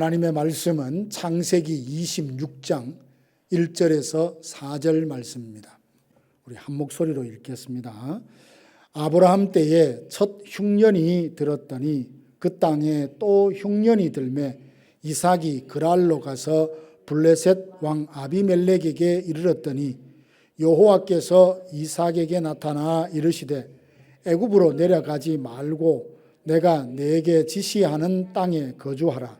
하나님의 말씀은 창세기 26장 1절에서 4절 말씀입니다. 우리 한 목소리로 읽겠습니다. 아브라함 때에 첫 흉년이 들었더니 그 땅에 또 흉년이 들매 이삭이 그랄로 가서 블레셋 왕 아비멜렉에게 이르렀더니 여호와께서 이삭에게 나타나 이르시되 애굽으로 내려가지 말고 내가 내게 지시하는 땅에 거주하라.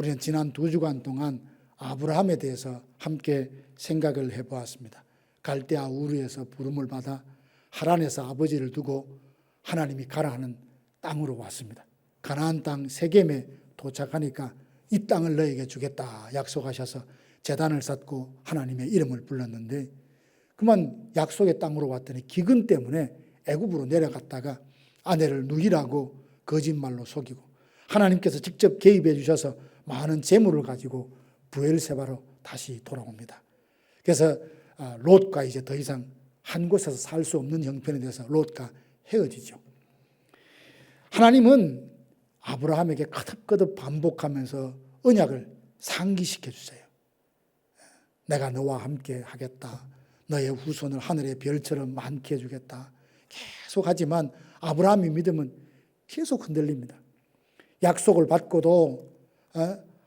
우리는 지난 두 주간 동안 아브라함에 대해서 함께 생각을 해 보았습니다. 갈대아 우르에서 부름을 받아 하란에서 아버지를 두고 하나님이 가라 하는 땅으로 왔습니다. 가나안 땅 세겜에 도착하니까 이 땅을 너에게 주겠다 약속하셔서 재단을 쌓고 하나님의 이름을 불렀는데 그만 약속의 땅으로 왔더니 기근 때문에 애굽으로 내려갔다가 아내를 누이라고 거짓말로 속이고 하나님께서 직접 개입해 주셔서 많은 재물을 가지고 부엘세바로 다시 돌아옵니다. 그래서 아, 롯과 이제 더 이상 한 곳에서 살 수 없는 형편이 돼서 롯과 헤어지죠. 하나님은 아브라함에게 거듭거듭 반복하면서 언약을 상기시켜 주세요. 내가 너와 함께 하겠다. 너의 후손을 하늘의 별처럼 많게 해주겠다. 계속 하지만 아브라함이 믿음은 계속 흔들립니다. 약속을 받고도 어,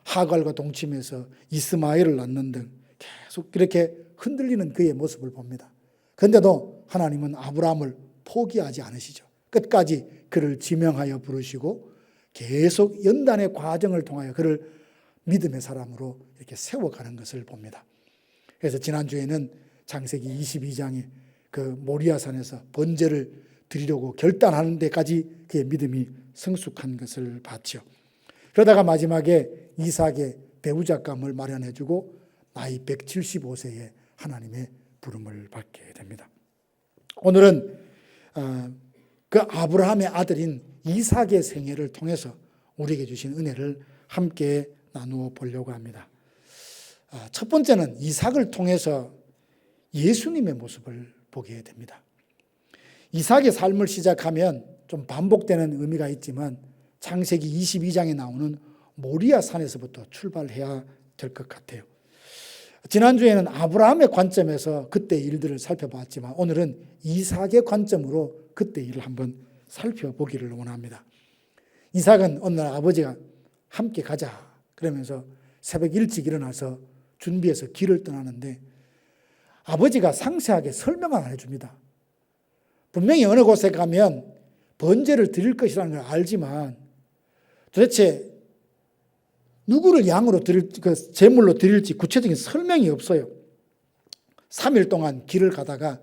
하갈과 동침해서 이스마엘을 낳는 등 계속 이렇게 흔들리는 그의 모습을 봅니다. 그런데도 하나님은 아브라함을 포기하지 않으시죠. 끝까지 그를 지명하여 부르시고 계속 연단의 과정을 통하여 그를 믿음의 사람으로 이렇게 세워가는 것을 봅니다. 그래서 지난주에는 장세기 22장에 그 모리아산에서 번제를 드리려고 결단하는 데까지 그의 믿음이 성숙한 것을 봤죠. 그러다가 마지막에 이삭의 배우자감을 마련해주고 나이 175세에 하나님의 부름을 받게 됩니다. 오늘은 어, 그 아브라함의 아들인 이삭의 생애를 통해서 우리에게 주신 은혜를 함께 나누어 보려고 합니다. 아, 첫 번째는 이삭을 통해서 예수님의 모습을 보게 됩니다. 이삭의 삶을 시작하면 좀 반복되는 의미가 있지만 창세기 22장에 나오는 모리아 산에서부터 출발해야 될 것 같아요. 지난주에는 아브라함의 관점에서 그때 일들을 살펴봤지만 오늘은 이삭의 관점으로 그때 일을 한번 살펴보기를 원합니다. 이삭은 어느 날 아버지가 함께 가자 그러면서 새벽 일찍 일어나서 준비해서 길을 떠나는데 아버지가 상세하게 설명을 안 해줍니다. 분명히 어느 곳에 가면 번제를 드릴 것이라는 걸 알지만 도대체 누구를 양으로 드릴, 그 제물로 드릴지 구체적인 설명이 없어요. 3일 동안 길을 가다가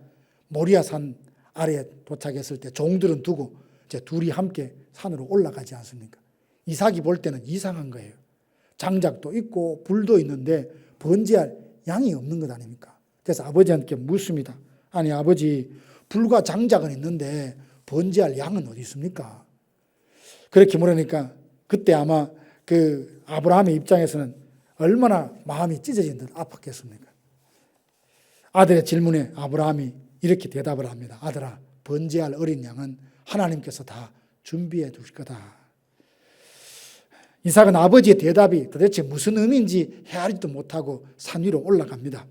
모리아산 아래에 도착했을 때 종들은 두고 이제 둘이 함께 산으로 올라가지 않습니까? 이삭이 볼 때는 이상한 거예요. 장작도 있고 불도 있는데 번제할 양이 없는 것 아닙니까? 그래서 아버지한테 묻습니다. 아니 아버지 불과 장작은 있는데 번제할 양은 어디 있습니까? 그렇게 물으니까 그때 아마 그 아브라함의 입장에서는 얼마나 마음이 찢어진 듯 아팠겠습니까? 아들의 질문에 아브라함이 이렇게 대답을 합니다. 아들아, 번제할 어린 양은 하나님께서 다 준비해 두실 거다. 이삭은 아버지의 대답이 도대체 무슨 의미인지 헤아리지도 못하고 산 위로 올라갑니다.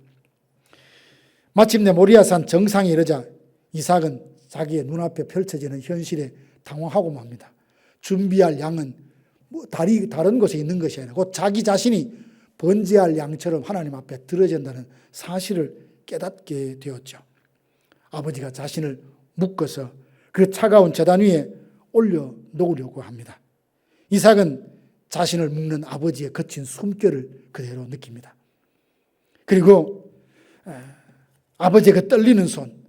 마침내 모리아산 정상에 이르자 이삭은 자기의 눈앞에 펼쳐지는 현실에 당황하고 맙니다. 준비할 양은 뭐 다리, 다른 곳에 있는 것이 아니라 곧 자기 자신이 번제할 양처럼 하나님 앞에 들어진다는 사실을 깨닫게 되었죠. 아버지가 자신을 묶어서 그 차가운 재단 위에 올려 놓으려고 합니다. 이삭은 자신을 묶는 아버지의 거친 숨결을 그대로 느낍니다. 그리고 아버지의 그 떨리는 손,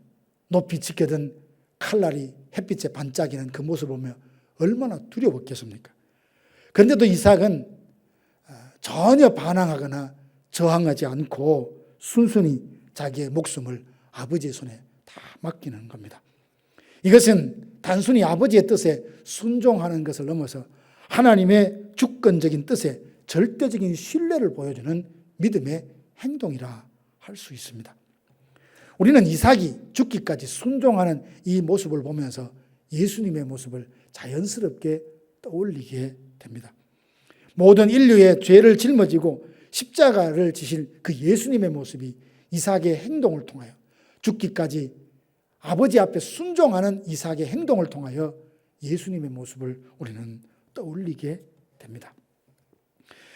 높이 지켜든 칼날이 햇빛에 반짝이는 그 모습을 보며 얼마나 두려웠겠습니까? 그런데도 이삭은 어, 전혀 반항하거나 저항하지 않고 순순히 자기의 목숨을 아버지의 손에 다 맡기는 겁니다. 이것은 단순히 아버지의 뜻에 순종하는 것을 넘어서 하나님의 주권적인 뜻에 절대적인 신뢰를 보여주는 믿음의 행동이라 할 수 있습니다. 우리는 이삭이 죽기까지 순종하는 이 모습을 보면서 예수님의 모습을 자연스럽게 떠올리게 됩니다. 모든 인류의 죄를 짊어지고 십자가를 지실 그 예수님의 모습이 이삭의 행동을 통하여 죽기까지 아버지 앞에 순종하는 이삭의 행동을 통하여 예수님의 모습을 우리는 떠올리게 됩니다.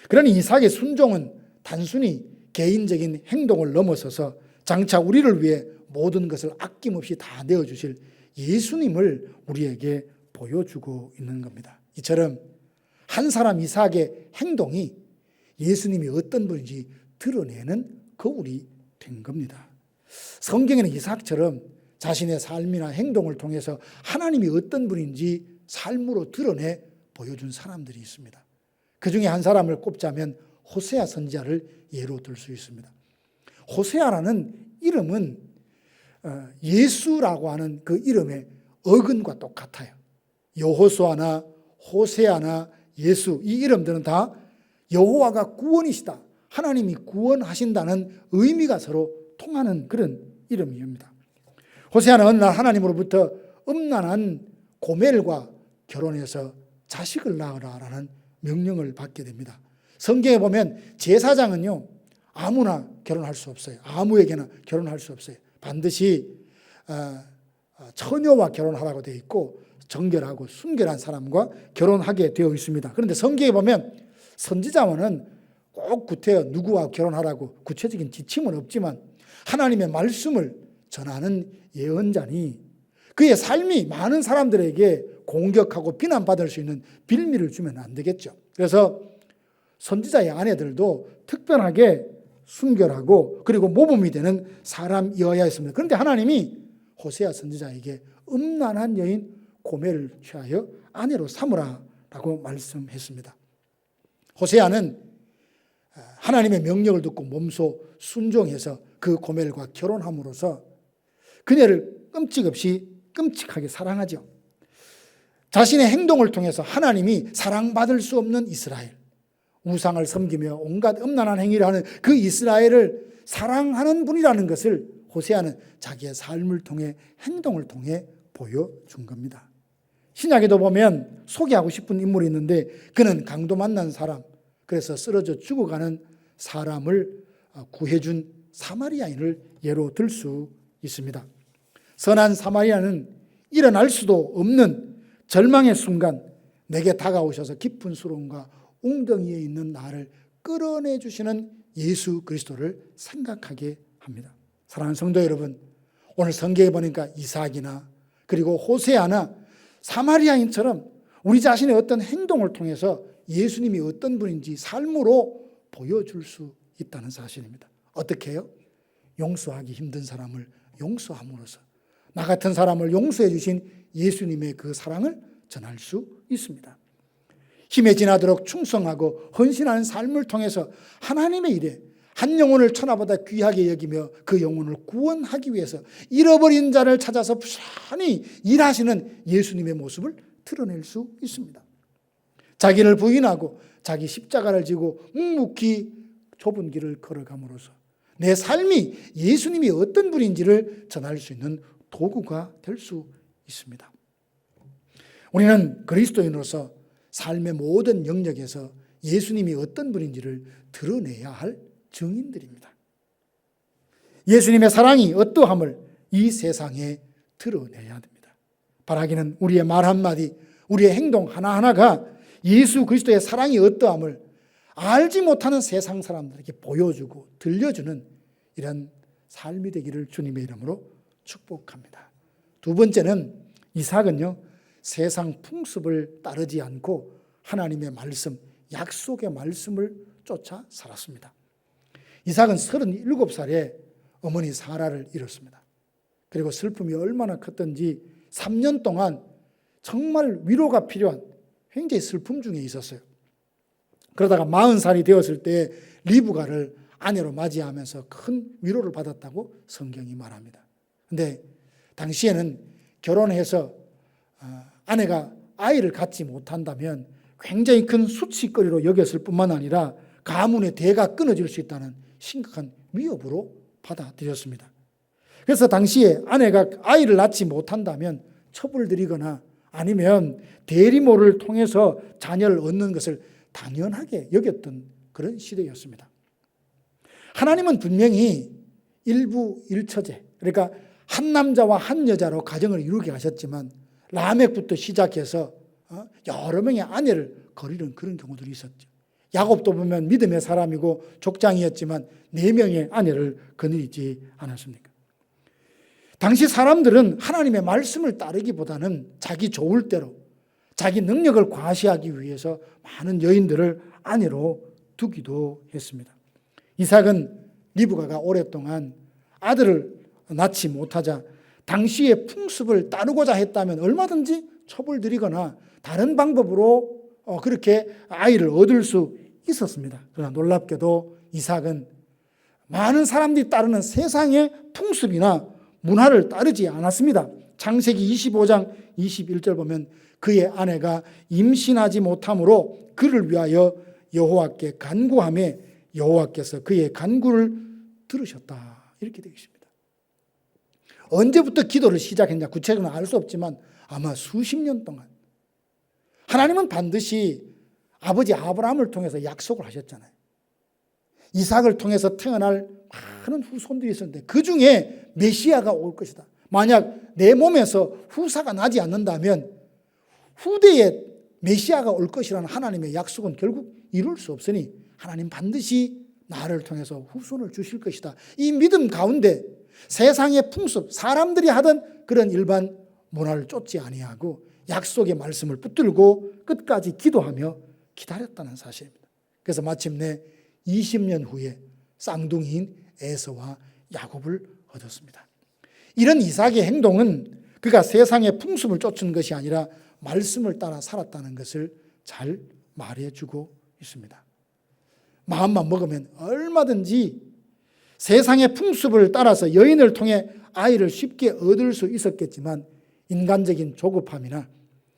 그러니 이삭의 순종은 단순히 개인적인 행동을 넘어서서 장차 우리를 위해 모든 것을 아낌없이 다 내어주실 예수님을 우리에게 보여주고 있는 겁니다. 이처럼 한 사람 이삭의 행동이 예수님이 어떤 분인지 드러내는 거울이 된 겁니다. 성경에는 이삭처럼 자신의 삶이나 행동을 통해서 하나님이 어떤 분인지 삶으로 드러내 보여준 사람들이 있습니다. 그 중에 한 사람을 꼽자면 호세아 선지자를 예로 들 수 있습니다. 호세아라는 이름은 어, 예수라고 하는 그 이름의 어근과 똑같아요. 여호수아나 호세아나 예수 이 이름들은 다 여호와가 구원이시다. 하나님이 구원하신다는 의미가 서로 통하는 그런 이름입니다. 호세아는 하나님으로부터 음란한 고멜과 결혼해서 자식을 낳으라라는 명령을 받게 됩니다. 성경에 보면 제사장은요 아무나 결혼할 수 없어요. 아무에게나 결혼할 수 없어요. 반드시 어, 어, 처녀와 결혼하라고 되어 있고 정결하고 순결한 사람과 결혼하게 되어 있습니다. 그런데 성경에 보면 선지자원은 꼭 구태여 누구와 결혼하라고 구체적인 지침은 없지만 하나님의 말씀을 전하는 예언자니 그의 삶이 많은 사람들에게 공격하고 비난받을 수 있는 빌미를 주면 안 되겠죠. 그래서 선지자의 아내들도 특별하게 순결하고 그리고 모범이 되는 사람이어야 했습니다. 그런데 하나님이 호세아 선지자에게 음란한 여인 고멜을 취하여 아내로 삼으라라고 말씀했습니다. 호세아는 하나님의 명령을 듣고 몸소 순종해서 그 고멜과 결혼함으로써 그녀를 끔찍없이 끔찍하게 사랑하죠. 자신의 행동을 통해서 하나님이 사랑받을 수 없는 이스라엘, 우상을 섬기며 온갖 음란한 행위를 하는 그 이스라엘을 사랑하는 분이라는 것을 호세아는 자기의 삶을 통해 행동을 통해 보여준 겁니다. 신약에도 보면 소개하고 싶은 인물이 있는데 그는 강도 만난 사람, 그래서 쓰러져 죽어가는 사람을 구해준 사마리아인을 예로 들 수 있습니다. 선한 사마리아는 일어날 수도 없는 절망의 순간 내게 다가오셔서 깊은 수렁과 웅덩이에 있는 나를 끌어내 주시는 예수 그리스도를 생각하게 합니다. 사랑하는 성도 여러분, 오늘 성경에 보니까 이삭이나 그리고 호세아나 사마리아인처럼 우리 자신의 어떤 행동을 통해서 예수님이 어떤 분인지 삶으로 보여줄 수 있다는 사실입니다. 어떻게 해요? 용서하기 힘든 사람을 용서함으로써 나 같은 사람을 용서해 주신 예수님의 그 사랑을 전할 수 있습니다. 힘에 지나도록 충성하고 헌신하는 삶을 통해서 하나님의 일에 한 영혼을 천하보다 귀하게 여기며 그 영혼을 구원하기 위해서 잃어버린 자를 찾아서 부산히 일하시는 예수님의 모습을 드러낼 수 있습니다. 자기를 부인하고 자기 십자가를 지고 묵묵히 좁은 길을 걸어감으로써 내 삶이 예수님이 어떤 분인지를 전할 수 있는 도구가 될 수 있습니다. 우리는 그리스도인으로서 삶의 모든 영역에서 예수님이 어떤 분인지를 드러내야 할 증인들입니다. 예수님의 사랑이 어떠함을 이 세상에 드러내야 됩니다. 바라기는 우리의 말 한마디, 우리의 행동 하나하나가 예수 그리스도의 사랑이 어떠함을 알지 못하는 세상 사람들에게 보여주고 들려주는 이런 삶이 되기를 주님의 이름으로 축복합니다. 두 번째는 이삭은요, 세상 풍습을 따르지 않고 하나님의 말씀, 약속의 말씀을 쫓아 살았습니다. 이삭은 37살에 어머니 사라를 잃었습니다. 그리고 슬픔이 얼마나 컸던지 3년 동안 정말 위로가 필요한 굉장히 슬픔 중에 있었어요. 그러다가 마흔 살이 되었을 때 리브가를 아내로 맞이하면서 큰 위로를 받았다고 성경이 말합니다. 근데 당시에는 결혼해서 어, 아내가 아이를 갖지 못한다면 굉장히 큰 수치거리로 여겼을 뿐만 아니라 가문의 대가 끊어질 수 있다는 심각한 위협으로 받아들였습니다. 그래서 당시에 아내가 아이를 낳지 못한다면 처벌드리거나 아니면 대리모를 통해서 자녀를 얻는 것을 당연하게 여겼던 그런 시대였습니다. 하나님은 분명히 일부 일처제, 그러니까 한 남자와 한 여자로 가정을 이루게 하셨지만 라멕부터 시작해서 어, 여러 명의 아내를 거리는 그런 경우들이 있었죠. 야곱도 보면 믿음의 사람이고 족장이었지만 네 명의 아내를 거느리지 않았습니까? 당시 사람들은 하나님의 말씀을 따르기보다는 자기 좋을 대로 자기 능력을 과시하기 위해서 많은 여인들을 아내로 두기도 했습니다. 이삭은 리브가가 오랫동안 아들을 낳지 못하자 당시의 풍습을 따르고자 했다면 얼마든지 처벌드리거나 다른 방법으로 어, 그렇게 아이를 얻을 수 있었습니다. 그러나 놀랍게도 이삭은 많은 사람들이 따르는 세상의 풍습이나 문화를 따르지 않았습니다. 창세기 25장 21절 보면 그의 아내가 임신하지 못함으로 그를 위하여 여호와께 간구함에 여호와께서 그의 간구를 들으셨다. 이렇게 되어 있습니다. 언제부터 기도를 시작했냐 구체적으로 알 수 없지만 아마 수십 년 동안 하나님은 반드시 아버지 아브라함을 통해서 약속을 하셨잖아요. 이삭을 통해서 태어날 많은 후손들이 있었는데 그 중에 메시아가 올 것이다. 만약 내 몸에서 후사가 나지 않는다면 후대에 메시아가 올 것이라는 하나님의 약속은 결국 이룰 수 없으니 하나님 반드시 나를 통해서 후손을 주실 것이다. 이 믿음 가운데 세상의 풍습, 사람들이 하던 그런 일반 문화를 쫓지 아니하고 약속의 말씀을 붙들고 끝까지 기도하며 기다렸다는 사실입니다. 그래서 마침내 20년 후에 쌍둥이인 에서와 야곱을 얻었습니다. 이런 이삭의 행동은 그가 세상의 풍습을 쫓은 것이 아니라 말씀을 따라 살았다는 것을 잘 말해주고 있습니다. 마음만 먹으면 얼마든지 세상의 풍습을 따라서 여인을 통해 아이를 쉽게 얻을 수 있었겠지만 인간적인 조급함이나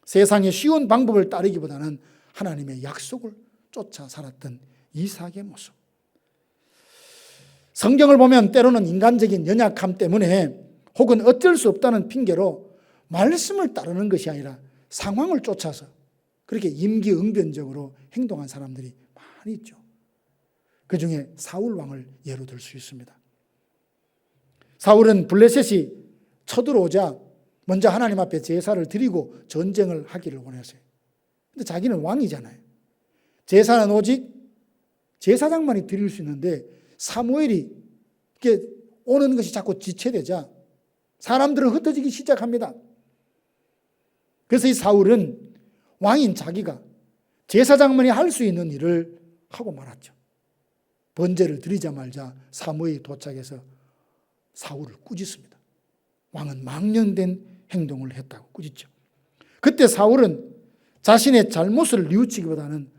세상의 쉬운 방법을 따르기보다는 하나님의 약속을 쫓아 살았던 이삭의 모습. 성경을 보면 때로는 인간적인 연약함 때문에 혹은 어쩔 수 없다는 핑계로 말씀을 따르는 것이 아니라 상황을 쫓아서 그렇게 임기응변적으로 행동한 사람들이 많이 있죠. 그 중에 사울 왕을 예로 들 수 있습니다. 사울은 블레셋이 쳐들어오자 먼저 하나님 앞에 제사를 드리고 전쟁을 하기를 원했어요. 근데 자기는 왕이잖아요. 제사는 오직 제사장만이 드릴 수 있는데 사무엘이 이렇게 오는 것이 자꾸 지체되자 사람들은 흩어지기 시작합니다. 그래서 이 사울은 왕인 자기가 제사장만이 할 수 있는 일을 하고 말았죠. 번제를 드리자 말자 사무엘이 도착해서 사울을 꾸짖습니다. 왕은 망령된 행동을 했다고 꾸짖죠. 그때 사울은 자신의 잘못을 뉘우치기보다는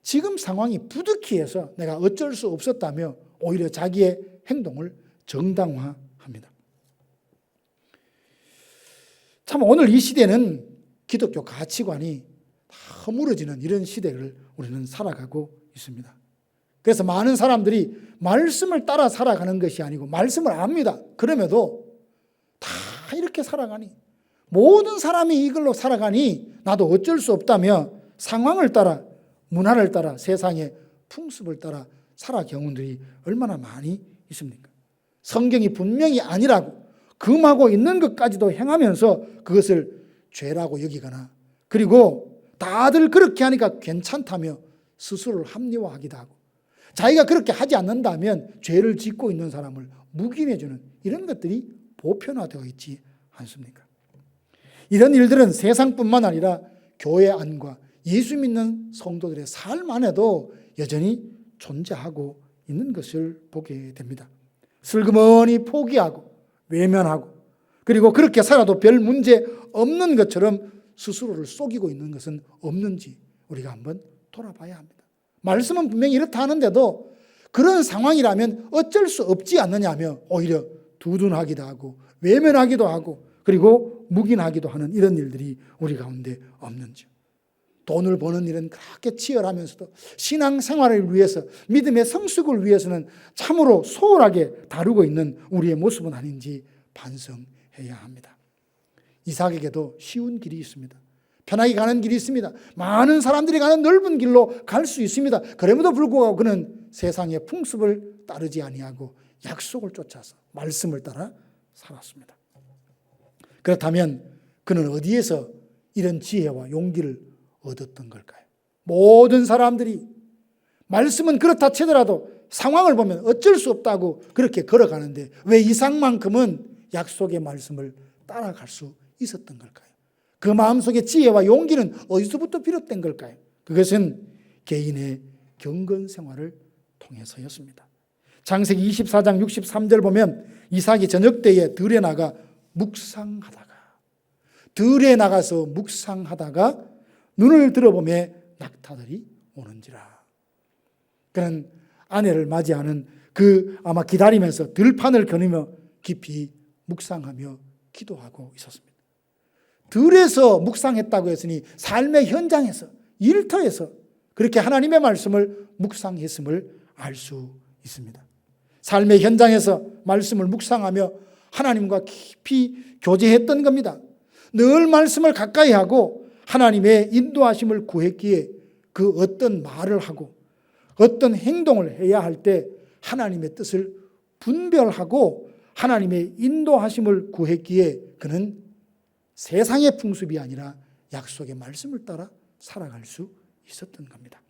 지금 상황이 부득이해서 내가 어쩔 수 없었다며 오히려 자기의 행동을 정당화합니다. 참 오늘 이 시대는 기독교 가치관이 다 허물어지는 이런 시대를 우리는 살아가고 있습니다. 그래서 많은 사람들이 말씀을 따라 살아가는 것이 아니고 말씀을 압니다. 그럼에도 다 이렇게 살아가니 모든 사람이 이걸로 살아가니 나도 어쩔 수 없다며 상황을 따라 문화를 따라 세상의 풍습을 따라 살아 경우들이 얼마나 많이 있습니까? 성경이 분명히 아니라고 금하고 있는 것까지도 행하면서 그것을 죄라고 여기거나 그리고 다들 그렇게 하니까 괜찮다며 스스로를 합리화하기도 하고 자기가 그렇게 하지 않는다면 죄를 짓고 있는 사람을 묵인해주는 이런 것들이 보편화되어 있지 않습니까? 이런 일들은 세상뿐만 아니라 교회 안과 예수 믿는 성도들의 삶 안에도 여전히 존재하고 있는 것을 보게 됩니다. 슬그머니 포기하고 외면하고 그리고 그렇게 살아도 별 문제 없는 것처럼 스스로를 속이고 있는 것은 없는지 우리가 한번 돌아봐야 합니다. 말씀은 분명히 이렇다 하는데도 그런 상황이라면 어쩔 수 없지 않느냐며 오히려 두둔하기도 하고 외면하기도 하고 그리고 묵인하기도 하는 이런 일들이 우리 가운데 없는지. 돈을 버는 일은 그렇게 치열하면서도 신앙 생활을 위해서 믿음의 성숙을 위해서는 참으로 소홀하게 다루고 있는 우리의 모습은 아닌지 반성해야 합니다. 이삭에게도 쉬운 길이 있습니다. 편하게 가는 길이 있습니다. 많은 사람들이 가는 넓은 길로 갈 수 있습니다. 그럼에도 불구하고 그는 세상의 풍습을 따르지 아니하고 약속을 쫓아서 말씀을 따라 살았습니다. 그렇다면 그는 어디에서 이런 지혜와 용기를 얻었던 걸까요? 모든 사람들이 말씀은 그렇다 치더라도 상황을 보면 어쩔 수 없다고 그렇게 걸어가는데 왜 이상만큼은 약속의 말씀을 따라갈 수 있었던 걸까요? 그 마음속의 지혜와 용기는 어디서부터 비롯된 걸까요? 그것은 개인의 경건 생활을 통해서였습니다. 장세기 24장 63절 보면 이삭이 저녁 때에 들에 나가 묵상하다가 들에 나가서 묵상하다가 눈을 들어보매 낙타들이 오는지라. 그는 아내를 맞이하는 그 아마 기다리면서 들판을 거니며 깊이 묵상하며 기도하고 있었습니다. 들에서 묵상했다고 했으니 삶의 현장에서 일터에서 그렇게 하나님의 말씀을 묵상했음을 알 수 있습니다. 삶의 현장에서 말씀을 묵상하며 하나님과 깊이 교제했던 겁니다. 늘 말씀을 가까이 하고 하나님의 인도하심을 구했기에 그 어떤 말을 하고 어떤 행동을 해야 할 때 하나님의 뜻을 분별하고 하나님의 인도하심을 구했기에 그는 세상의 풍습이 아니라 약속의 말씀을 따라 살아갈 수 있었던 겁니다.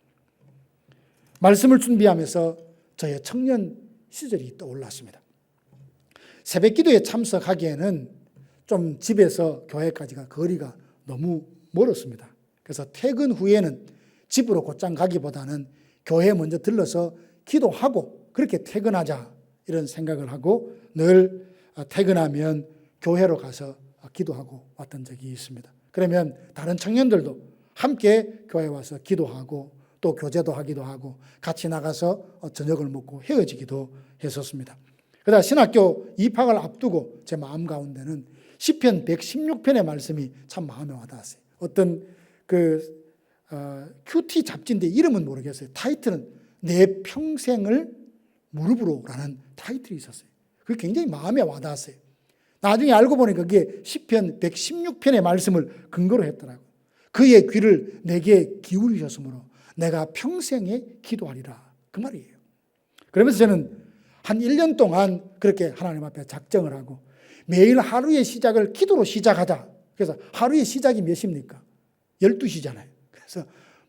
말씀을 준비하면서 저의 청년 시절이 떠올랐습니다. 새벽 기도에 참석하기에는 좀 집에서 교회까지가 거리가 너무 멀었습니다. 그래서 퇴근 후에는 집으로 곧장 가기보다는 교회에 먼저 들러서 기도하고 그렇게 퇴근하자 이런 생각을 하고 늘 퇴근하면 교회로 가서 기도하고 왔던 적이 있습니다. 그러면 다른 청년들도 함께 교회 와서 기도하고 또 교제도 하기도 하고 같이 나가서 저녁을 먹고 헤어지기도 했었습니다. 그러다 신학교 입학을 앞두고 제 마음 가운데는 시편 116편의 말씀이 참 마음에 와닿았어요. 어떤 그 어, 큐티 잡지인데 이름은 모르겠어요. 타이틀은 내 평생을 무릎으로라는 타이틀이 있었어요. 그게 굉장히 마음에 와닿았어요. 나중에 알고 보니까 그게 시편 116편의 말씀을 근거로 했더라고요. 그의 귀를 내게 기울이셨으므로 내가 평생에 기도하리라. 그 말이에요. 그러면서 저는 한 1년 동안 그렇게 하나님 앞에 작정을 하고 매일 하루의 시작을 기도로 시작하자. 그래서 하루의 시작이 몇 시입니까? 12시잖아요. 그래서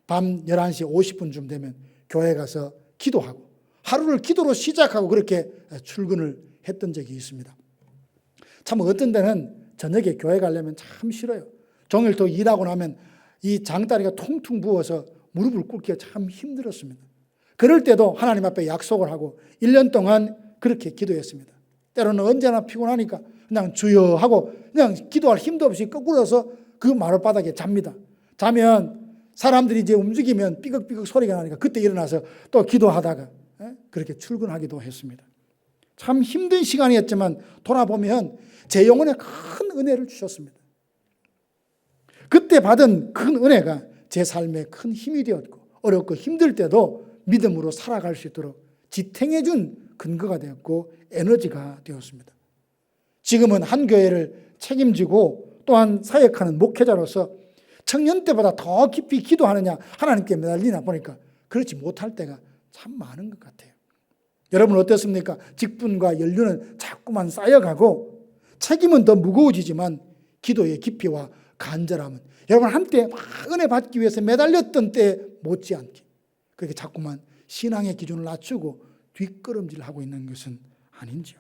밤 11시 50분쯤 되면 교회 가서 기도하고 하루를 기도로 시작하고 그렇게 출근을 했던 적이 있습니다. 참 어떤 데는 저녁에 교회 가려면 참 싫어요. 종일 또 일하고 나면 이 장다리가 통통 부어서 무릎을 꿇기가 참 힘들었습니다. 그럴 때도 하나님 앞에 약속을 하고 1년 동안 그렇게 기도했습니다. 때로는 언제나 피곤하니까 그냥 주여 하고 그냥 기도할 힘도 없이 거꾸로서 그 마룻바닥에 잡니다. 자면 사람들이 이제 움직이면 삐걱삐걱 소리가 나니까 그때 일어나서 또 기도하다가 그렇게 출근하기도 했습니다. 참 힘든 시간이었지만 돌아보면 제 영혼에 큰 은혜를 주셨습니다. 그때 받은 큰 은혜가 제 삶에 큰 힘이 되었고 어렵고 힘들 때도 믿음으로 살아갈 수 있도록 지탱해 준 근거가 되었고 에너지가 되었습니다. 지금은 한 교회를 책임지고 또한 사역하는 목회자로서 청년 때보다 더 깊이 기도하느냐 하나님께 매달리나 보니까 그렇지 못할 때가 참 많은 것 같아요. 여러분 어떻습니까? 직분과 연륜은 자꾸만 쌓여가고 책임은 더 무거워지지만 기도의 깊이와 간절함은 여러분 한때 막 은혜 받기 위해서 매달렸던 때 못지않게 그렇게 자꾸만 신앙의 기준을 낮추고 뒷걸음질하고 있는 것은 아닌지요.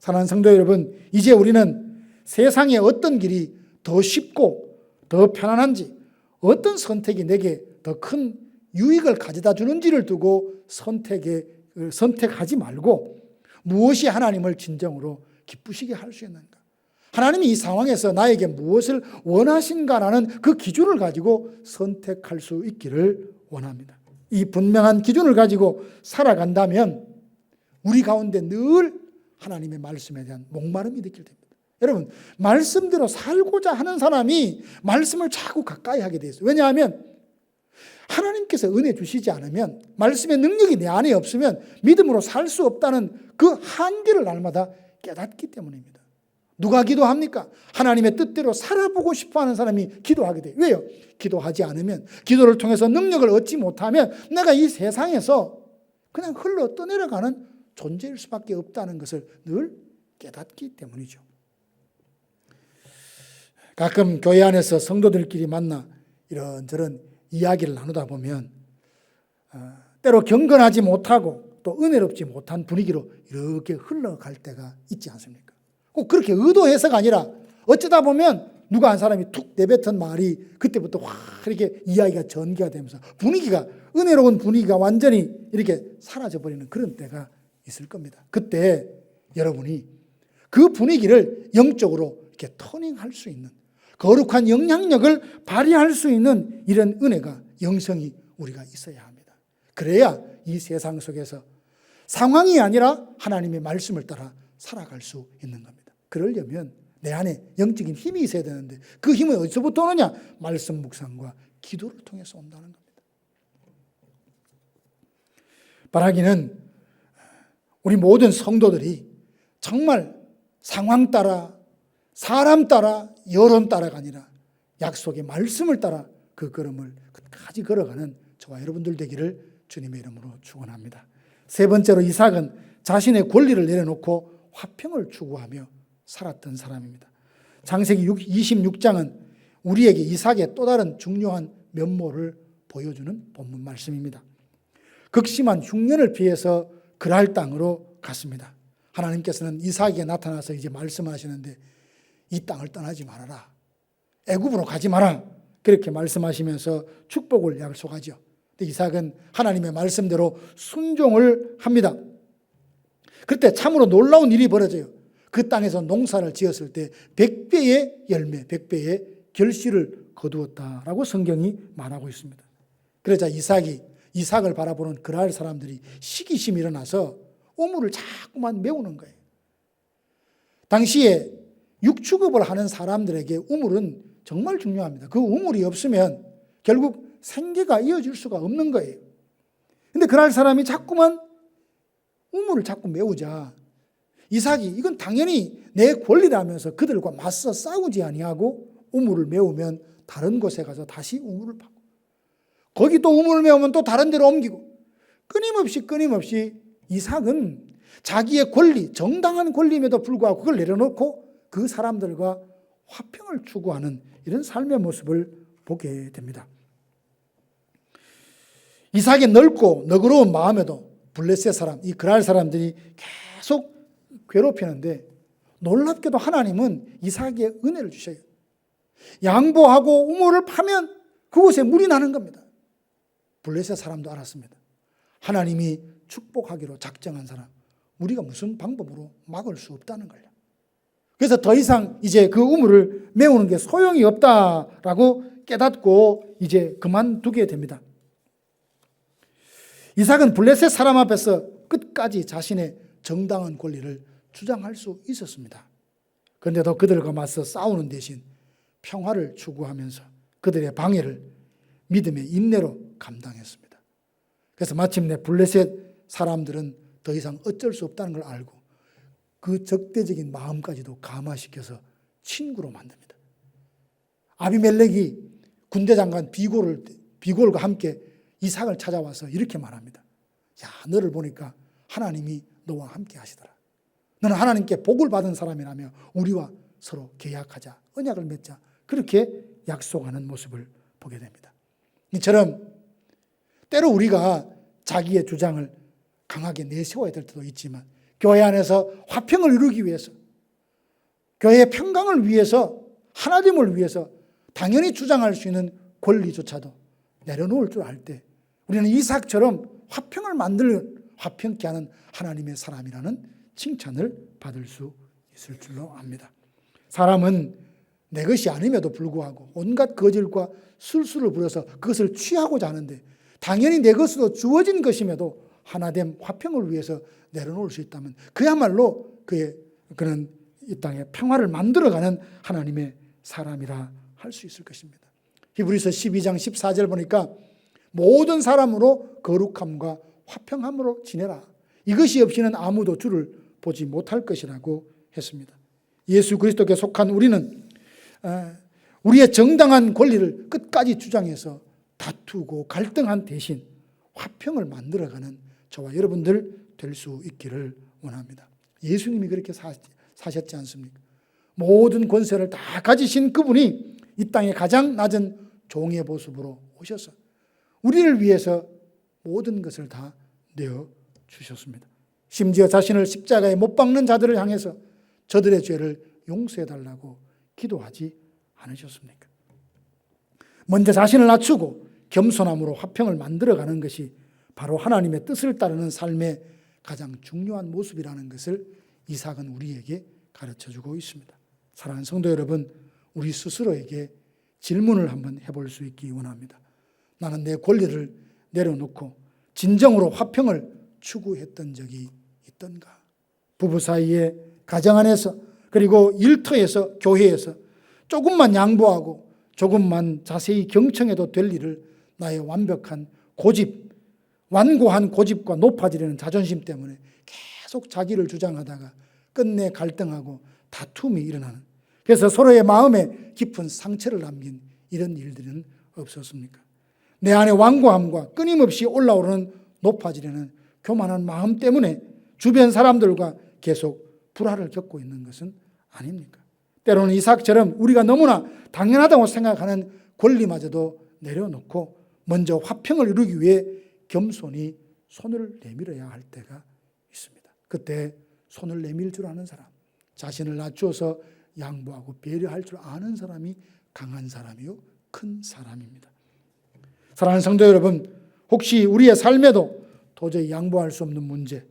사랑하는 성도 여러분, 이제 우리는 세상의 어떤 길이 더 쉽고 더 편안한지 어떤 선택이 내게 더 큰 유익을 가져다 주는지를 두고 선택에 선택하지 말고 무엇이 하나님을 진정으로 기쁘시게 할 수 있는가? 하나님이 이 상황에서 나에게 무엇을 원하신가라는 그 기준을 가지고 선택할 수 있기를 원합니다. 이 분명한 기준을 가지고 살아간다면 우리 가운데 늘 하나님의 말씀에 대한 목마름이 느낄 됩니다. 여러분, 말씀대로 살고자 하는 사람이 말씀을 자꾸 가까이 하게 돼 있어요. 왜냐하면 하나님께서 은혜 주시지 않으면 말씀의 능력이 내 안에 없으면 믿음으로 살 수 없다는 그 한계를 날마다 깨닫기 때문입니다. 누가 기도합니까? 하나님의 뜻대로 살아보고 싶어 하는 사람이 기도하게 돼요. 왜요? 기도하지 않으면, 기도를 통해서 능력을 얻지 못하면 내가 이 세상에서 그냥 흘러 떠내려가는 존재일 수밖에 없다는 것을 늘 깨닫기 때문이죠. 가끔 교회 안에서 성도들끼리 만나 이런저런 이야기를 나누다 보면 어, 때로 경건하지 못하고 또 은혜롭지 못한 분위기로 이렇게 흘러갈 때가 있지 않습니까? 꼭 그렇게 의도해서가 아니라 어쩌다 보면 누가 한 사람이 툭 내뱉은 말이 그때부터 확 이렇게 이야기가 전개가 되면서 분위기가 은혜로운 분위기가 완전히 이렇게 사라져 버리는 그런 때가 있을 겁니다. 그때 여러분이 그 분위기를 영적으로 이렇게 터닝할 수 있는 거룩한 영향력을 발휘할 수 있는 이런 은혜가 영성이 우리가 있어야 합니다. 그래야 이 세상 속에서 상황이 아니라 하나님의 말씀을 따라 살아갈 수 있는 겁니다. 그러려면 내 안에 영적인 힘이 있어야 되는데 그 힘은 어디서부터 오느냐? 말씀 묵상과 기도를 통해서 온다는 겁니다. 바라기는 우리 모든 성도들이 정말 상황 따라 사람 따라 여론 따라가 아니라 약속의 말씀을 따라 그 걸음을 끝까지 걸어가는 저와 여러분들 되기를 주님의 이름으로 축원합니다. 세 번째로 이삭은 자신의 권리를 내려놓고 화평을 추구하며 살았던 사람입니다. 장세기 26장은 우리에게 이삭의 또 다른 중요한 면모를 보여주는 본문 말씀입니다. 극심한 흉년을 피해서 그랄 땅으로 갔습니다. 하나님께서는 이삭에게 나타나서 이제 말씀하시는데 이 땅을 떠나지 말아라. 애굽으로 가지 마라. 그렇게 말씀하시면서 축복을 약속하죠. 이삭은 하나님의 말씀대로 순종을 합니다. 그때 참으로 놀라운 일이 벌어져요. 그 땅에서 농사를 지었을 때 100배의 열매, 100배의 결실을 거두었다라고 성경이 말하고 있습니다. 그러자 이삭이 이삭을 바라보는 그랄 사람들이 시기심이 일어나서 우물을 자꾸만 메우는 거예요. 당시에 육축업을 하는 사람들에게 우물은 정말 중요합니다. 그 우물이 없으면 결국 생계가 이어질 수가 없는 거예요. 근데 그날 사람이 자꾸만 우물을 자꾸 메우자 이삭이 이건 당연히 내 권리라면서 그들과 맞서 싸우지 아니하고 우물을 메우면 다른 곳에 가서 다시 우물을 파고 거기 또 우물을 메우면 또 다른 데로 옮기고 끊임없이 끊임없이 이삭은 자기의 권리, 정당한 권리임에도 불구하고 그걸 내려놓고 그 사람들과 화평을 추구하는 이런 삶의 모습을 보게 됩니다. 이삭의 넓고 너그러운 마음에도 블레셋 사람, 이 그랄 사람들이 계속 괴롭히는데 놀랍게도 하나님은 이삭에게 은혜를 주셔요. 양보하고 우물을 파면 그곳에 물이 나는 겁니다. 블레셋 사람도 알았습니다. 하나님이 축복하기로 작정한 사람, 우리가 무슨 방법으로 막을 수 없다는 걸요. 그래서 더 이상 이제 그 우물을 메우는 게 소용이 없다라고 깨닫고 이제 그만두게 됩니다. 이삭은 블레셋 사람 앞에서 끝까지 자신의 정당한 권리를 주장할 수 있었습니다. 그런데도 그들과 맞서 싸우는 대신 평화를 추구하면서 그들의 방해를 믿음의 인내로 감당했습니다. 그래서 마침내 블레셋 사람들은 더 이상 어쩔 수 없다는 걸 알고 그 적대적인 마음까지도 감화시켜서 친구로 만듭니다. 아비멜렉이 군대 장관 비골을 비골과 함께 이삭을 찾아와서 이렇게 말합니다. 야, 너를 보니까 하나님이 너와 함께 하시더라. 너는 하나님께 복을 받은 사람이라며 우리와 서로 계약하자. 언약을 맺자. 그렇게 약속하는 모습을 보게 됩니다. 이처럼 때로 우리가 자기의 주장을 강하게 내세워야 될 때도 있지만 교회 안에서 화평을 이루기 위해서 교회의 평강을 위해서 하나됨을 위해서 당연히 주장할 수 있는 권리조차도 내려놓을 줄 알 때 우리는 이삭처럼 화평을 만들 화평케 하는 하나님의 사람이라는 칭찬을 받을 수 있을 줄로 압니다. 사람은 내 것이 아님에도 불구하고 온갖 거질과 술수를 부려서 그것을 취하고자 하는데 당연히 내 것으로 주어진 것임에도 하나됨 화평을 위해서 내려놓을 수 있다면 그야말로 그의 그는 이 땅에 평화를 만들어가는 하나님의 사람이라 할 수 있을 것입니다. 히브리서 12장 14절 보니까 모든 사람으로 거룩함과 화평함으로 지내라. 이것이 없이는 아무도 주를 보지 못할 것이라고 했습니다. 예수 그리스도께 속한 우리는 어, 우리의 정당한 권리를 끝까지 주장해서 다투고 갈등한 대신 화평을 만들어가는 저와 여러분들 될 수 있기를 원합니다. 예수님이 그렇게 사, 사셨지 않습니까? 모든 권세를 다 가지신 그분이 이 땅의 가장 낮은 종의 모습으로 오셔서 우리를 위해서 모든 것을 다 내어 주셨습니다. 심지어 자신을 십자가에 못 박는 자들을 향해서 저들의 죄를 용서해 달라고 기도하지 않으셨습니까? 먼저 자신을 낮추고 겸손함으로 화평을 만들어가는 것이 바로 하나님의 뜻을 따르는 삶의 가장 중요한 모습이라는 것을 이삭은 우리에게 가르쳐 주고 있습니다. 사랑하는 성도 여러분, 우리 스스로에게 질문을 한번 해볼 수 있기 원합니다. 나는 내 권리를 내려놓고 진정으로 화평을 추구했던 적이 있던가? 부부 사이에 가정 안에서 그리고 일터에서 교회에서 조금만 양보하고 조금만 자세히 경청해도 될 일을 나의 완벽한 고집, 완고한 고집과 높아지려는 자존심 때문에 계속 자기를 주장하다가 끝내 갈등하고 다툼이 일어나는 그래서 서로의 마음에 깊은 상처를 남긴 이런 일들은 없었습니까? 내 안에 완고함과 끊임없이 올라오르는 높아지려는 교만한 마음 때문에 주변 사람들과 계속 불화를 겪고 있는 것은 아닙니까? 때로는 이삭처럼 우리가 너무나 당연하다고 생각하는 권리마저도 내려놓고 먼저 화평을 이루기 위해 겸손히 손을 내밀어야 할 때가 있습니다. 그때 손을 내밀 줄 아는 사람, 자신을 낮추어서 양보하고 배려할 줄 아는 사람이 강한 사람이요 큰 사람입니다. 사랑하는 성도 여러분, 혹시 우리의 삶에도 도저히 양보할 수 없는 문제,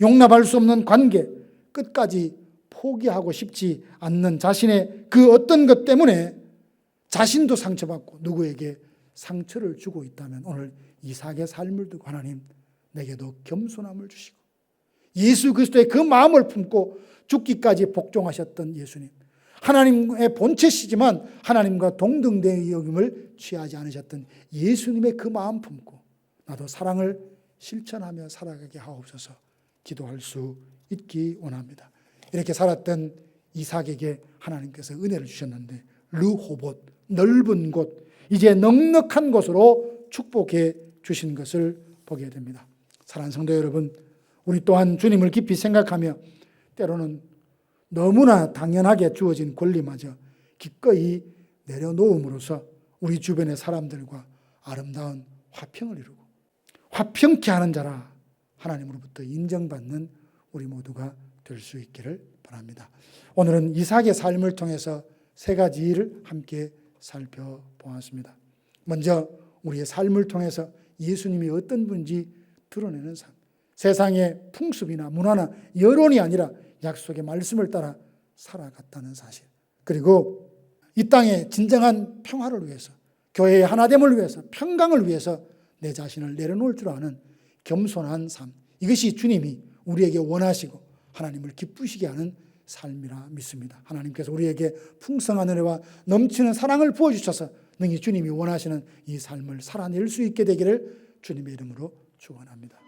용납할 수 없는 관계, 끝까지 포기하고 싶지 않는 자신의 그 어떤 것 때문에 자신도 상처받고 누구에게 상처를 주고 있다면 오늘 이삭의 삶을 두고 하나님 내게도 겸손함을 주시고 예수 그리스도의 그 마음을 품고 죽기까지 복종하셨던 예수님. 하나님의 본체시지만 하나님과 동등된 여김을 취하지 않으셨던 예수님의 그 마음 품고 나도 사랑을 실천하며 살아가게 하옵소서 기도할 수 있기 원합니다. 이렇게 살았던 이삭에게 하나님께서 은혜를 주셨는데 르호봇 넓은 곳 이제 넉넉한 곳으로 축복해 주신 것을 보게 됩니다. 사랑하는 성도 여러분, 우리 또한 주님을 깊이 생각하며 때로는 너무나 당연하게 주어진 권리마저 기꺼이 내려놓음으로써 우리 주변의 사람들과 아름다운 화평을 이루고 화평케 하는 자라 하나님으로부터 인정받는 우리 모두가 될 수 있기를 바랍니다. 오늘은 이삭의 삶을 통해서 세 가지를 함께 살펴보았습니다. 먼저 우리의 삶을 통해서 예수님이 어떤 분인지 드러내는 삶. 세상의 풍습이나 문화나 여론이 아니라 약속의 말씀을 따라 살아갔다는 사실. 그리고 이 땅의 진정한 평화를 위해서, 교회의 하나됨을 위해서, 평강을 위해서 내 자신을 내려놓을 줄 아는 겸손한 삶. 이것이 주님이 우리에게 원하시고 하나님을 기쁘시게 하는 삶이라 믿습니다. 하나님께서 우리에게 풍성한 은혜와 넘치는 사랑을 부어주셔서 능히 주님이 원하시는 이 삶을 살아낼 수 있게 되기를 주님의 이름으로 축원합니다.